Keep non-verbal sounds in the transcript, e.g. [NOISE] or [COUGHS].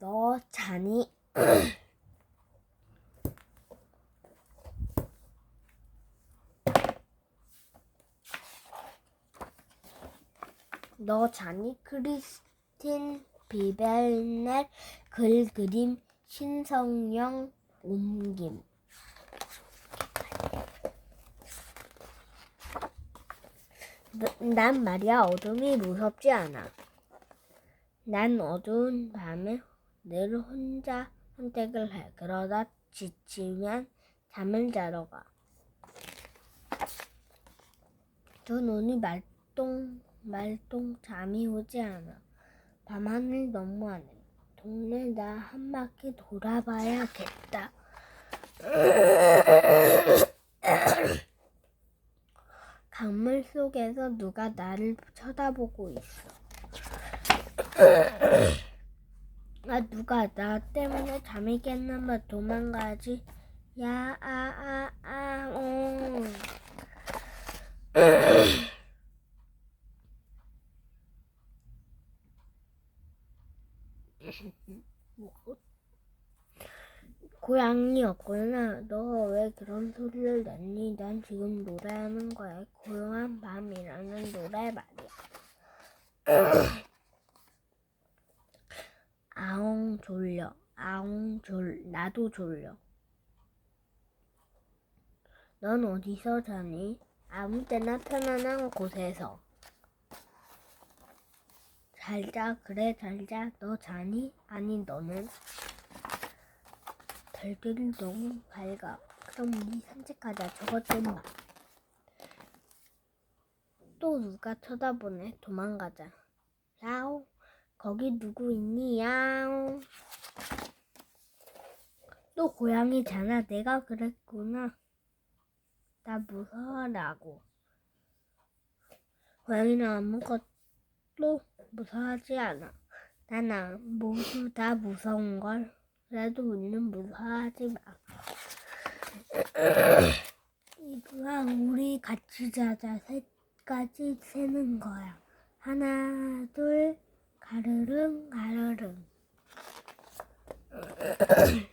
너 자니? 너 자니? 크리스틴 비벨넷 글 그림 신성영 옮김 너- 난 말이야 어둠이 무섭지 않아. 난 어두운 밤에 늘 혼자 선택을 해. 그러다 지치면 잠을 자러 가. 두 눈이 말똥 말똥 잠이 오지 않아. 밤하늘 너무하네. 동네 나 한 바퀴 돌아봐야겠다. [COUGHS] 강물 속에서 누가 나를 쳐다보고 있어. 아 누가 나 때문에 잠이 깼나봐 도망가지. 야 아 아아 어. 고양이였구나. 너 왜 그런 소리를 냈니? 난 지금 노래하는 거야. 고요한 밤이라는 노래 말이야. 아웅 졸려. 아웅 졸. 나도 졸려. 넌 어디서 자니? 아무 때나 편안한 곳에서. 잘 자. 그래, 잘 자. 너 자니? 아니, 너는? 별들이 너무 밝아. 그럼 우리 산책하자. 저것 좀 봐. 또 누가 쳐다보네. 도망가자. 야옹. 거기 누구 있니? 야옹. 또 고양이잖아. 내가 그랬구나. 나 무서워라고. 고양이는 아무것도 무서워하지 않아. 나는 모두 다 무서운 걸. 그래도 우리는 무서워하지 마. [CLEARS THROAT] 이거야 우리 같이 자자. 셋까지 세는 거야. 하나, 둘, 가르릉, 가르릉. 끝. [CLEARS THROAT]